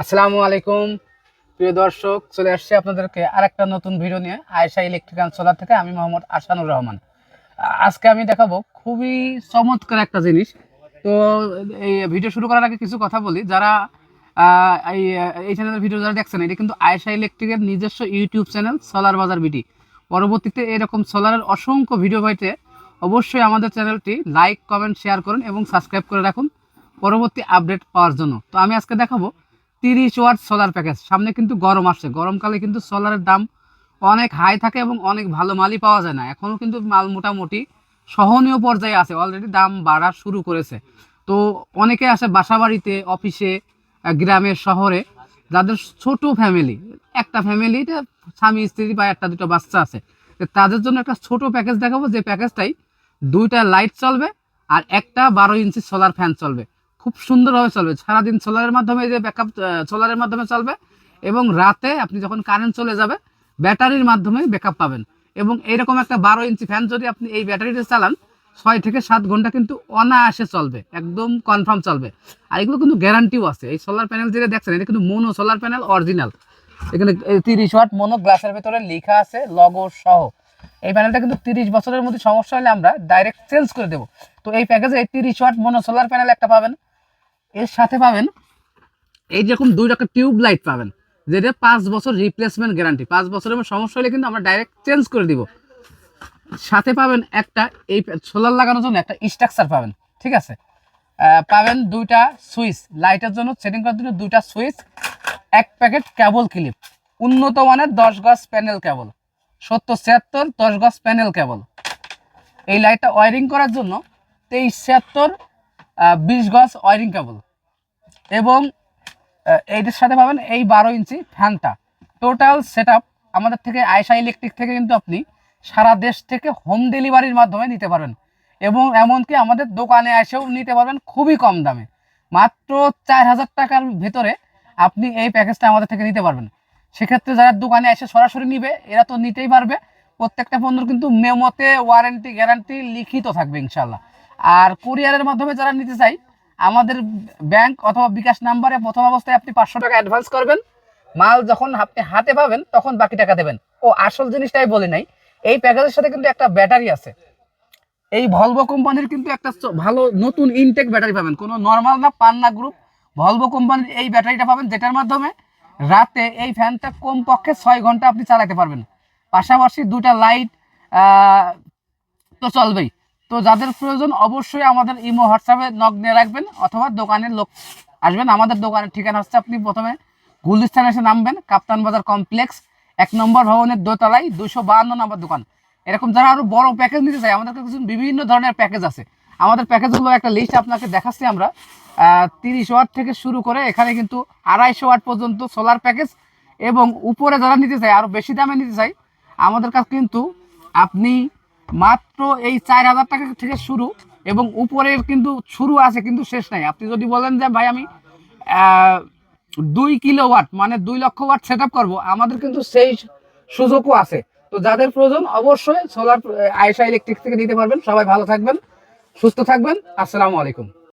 আসসালামু আলাইকুম। প্রিয় দর্শক, চলে আসছে আপনাদেরকে আরেকটা নতুন ভিডিও নিয়ে আয়সা ইলেকট্রিক্যাল সোলার থেকে। আমি মোহাম্মদ আসানুর রহমান। আজকে আমি দেখাবো খুবই চমৎকার একটা জিনিস। তো এই ভিডিও শুরু করার আগে কিছু কথা বলি। যারা এই এই চ্যানেলের ভিডিও যারা দেখছেন, এটা কিন্তু আয়সা ইলেকট্রিকের নিজস্ব YouTube channel solar Bazar BD পরবর্তীতে এরকম সোলারের অসংখ্য ভিডিও পাইতে অবশ্যই আমাদের চ্যানেলটি লাইক কমেন্ট শেয়ার করুন এবং সাবস্ক্রাইব করে রাখুন। পরবর্তী আপডেট পাওয়ার জন্য। তো আমি আজকে দেখাবো তিরিশ ওয়াট সোলার প্যাকেজ সামনে কিন্তু গরম আসছে। গরমকালে কিন্তু সোলারের দাম অনেক হাই থাকে এবং অনেক ভালো মালই পাওয়া যায় না। এখনও কিন্তু মাল মোটামুটি সহনীয় পর্যায়ে আছে। অলরেডি দাম বাড়া শুরু করেছে। তো অনেকে আসে বাসা বাড়িতে অফিসে আহ, গ্রামে শহরে যাদের ছোট ফ্যামিলি একটা ফ্যামিলিতে স্বামী স্ত্রী বা একটা দুটো বাচ্চা আছে। তাদের জন্য একটা ছোট প্যাকেজ দেখাবো। যে প্যাকেজটাই দুইটা লাইট চলবে আর একটা বারো ইঞ্চি সোলার ফ্যান চলবে। খুব সুন্দরভাবে চলবে। সারাদিন সোলারের মাধ্যমে যে ব্যাকআপ সোলারের মাধ্যমে চলবে এবং রাতে আপনি যখন কারেন্ট চলে যাবে, ব্যাটারির মাধ্যমে ব্যাকআপ পাবেন। এবং এইরকম একটা বারো ইঞ্চি ফ্যান যদি আপনি এই ব্যাটারিতে চালান, ছয় থেকে সাত ঘণ্টা কিন্তু অনায়াসে চলবে, একদম কনফার্ম চলবে। আর এগুলো কিন্তু গ্যারান্টিও আছে। এই সোলার প্যানেল যেটা দেখছেন, এটা কিন্তু মোনো সোলার প্যানেল অরিজিনাল এখানে তিরিশ ওয়াট মোনো গ্লাসের ভিতরে লেখা আছে লগো সহ। এই প্যানেলটা কিন্তু তিরিশ বছরের মধ্যে সমস্যা হলে আমরা ডাইরেক্ট চেঞ্জ করে দেবো। তো এই প্যাকেজে তিরিশ ওয়াট মোনো সোলার প্যানেল একটা পাবেন। এর সাথে পাবেন এই যেরকম দুই রকম টিউব লাইট পাবেন, যেটা পাঁচ বছর রিপ্লেসমেন্ট গ্যারান্টি পাঁচ বছরের সমস্যা হলে কিন্তু আমরা ডাইরেক্ট চেঞ্জ করে দিব। সাথে পাবেন একটা এই সোলার লাগানোর জন্য একটা স্ট্রাকচার পাবেন, ঠিক আছে? পাবেন দুইটা সুইচ লাইটের জন্য সেটিং করার জন্য দুইটা সুইচ এক প্যাকেট কেবল ক্লিপ উন্নত মানের দশ গজ প্যানেল কেবল সত্তর ছিয়াত্তর দশ গজ প্যানেল কেবল এই লাইটটা ওয়ারিং করার জন্য তেইশ ছিয়াত্তর বিশ গজ ওয়ারিং কেবল। এবং এইটার সাথে পাবেন এই বারো ইঞ্চি ফ্যানটা। টোটাল সেট আমাদের থেকে আয়সা ইলেকট্রিক থেকে কিন্তু আপনি সারা দেশ থেকে হোম ডেলিভারির মাধ্যমে নিতে পারবেন। এবং এমনকি আমাদের দোকানে এসেও নিতে পারবেন খুবই কম দামে। মাত্র চার হাজার টাকার ভেতরে আপনি এই প্যাকেজটা আমাদের থেকে নিতে পারবেন। সেক্ষেত্রে যারা দোকানে এসে সরাসরি নিবে, এরা তো নিতেই পারবে। প্রত্যেকটা পণ্যর কিন্তু মেমোতে ওয়ারেন্টি গ্যারান্টি লিখিত থাকবে ইনশাল্লাহ আর কুরিয়ারের মাধ্যমে যারা নিতে চাই, আমাদের ব্যাংক অথবা বিকাশ নাম্বারে প্রথম অবস্থায় আপনি পাঁচশো টাকা অ্যাডভান্স করবেন। মাল যখন আপনি হাতে পাবেন, তখন বাকি টাকা দেবেন। ও আসল জিনিসটাই বলি নাই, এই প্যাকেজের সাথে কিন্তু একটা ব্যাটারি আছে। এই ভলভো কোম্পানির কিন্তু একটা ভালো নতুন ইনটেক ব্যাটারি পাবেন। কোনো নর্মাল না, পান্না গ্রুপ ভলভো কোম্পানির এই ব্যাটারিটা পাবেন, যেটার মাধ্যমে রাতে এই ফ্যানটা কমপক্ষে ছয় ঘণ্টা আপনি চালাতে পারবেন। পাশাপাশি দুটা লাইট তো চলবেই। তো যাদের প্রয়োজন অবশ্যই আমাদের ইমো হোয়াটসঅ্যাপে নক নিয়ে রাখবেন অথবা দোকানের লোক আসবেন। আমাদের দোকানের ঠিকানা হচ্ছে আপনি প্রথমে গুলিস্তান এসে নামবেন, কাপ্তান বাজার কমপ্লেক্স, এক নম্বর ভবনের দোতলায় দুশো বাহান্ন নম্বর দোকান। এরকম যারা আরও বড় প্যাকেজ নিতে চাই আমাদের কাছে বিভিন্ন ধরনের প্যাকেজ আছে। আমাদের প্যাকেজগুলো একটা লিস্ট আপনাকে দেখাচ্ছি আমরা। তিরিশ ওয়াট থেকে শুরু করে এখানে কিন্তু আড়াইশো ওয়াট পর্যন্ত সোলার প্যাকেজ এবং উপরে যারা নিতে চায়, আরও বেশি দামে নিতে চাই আমাদের কাছে কিন্তু আপনি মাত্র এই চার হাজার টাকা থেকে শুরু এবং উপরের কিন্তু শুরু আছে, কিন্তু শেষ নাই। আপনি যদি বলেন যে, ভাই, আমি দুই কিলো ওয়াট মানে দুই লক্ষ ওয়াট সেট আপ করব, আমাদের কিন্তু সেই সুযোগও আছে। তো যাদের প্রয়োজন, অবশ্যই সোলার আয়সা ইলেকট্রিক থেকে নিতে পারবেন। সবাই ভালো থাকবেন, সুস্থ থাকবেন। আসসালামু আলাইকুম।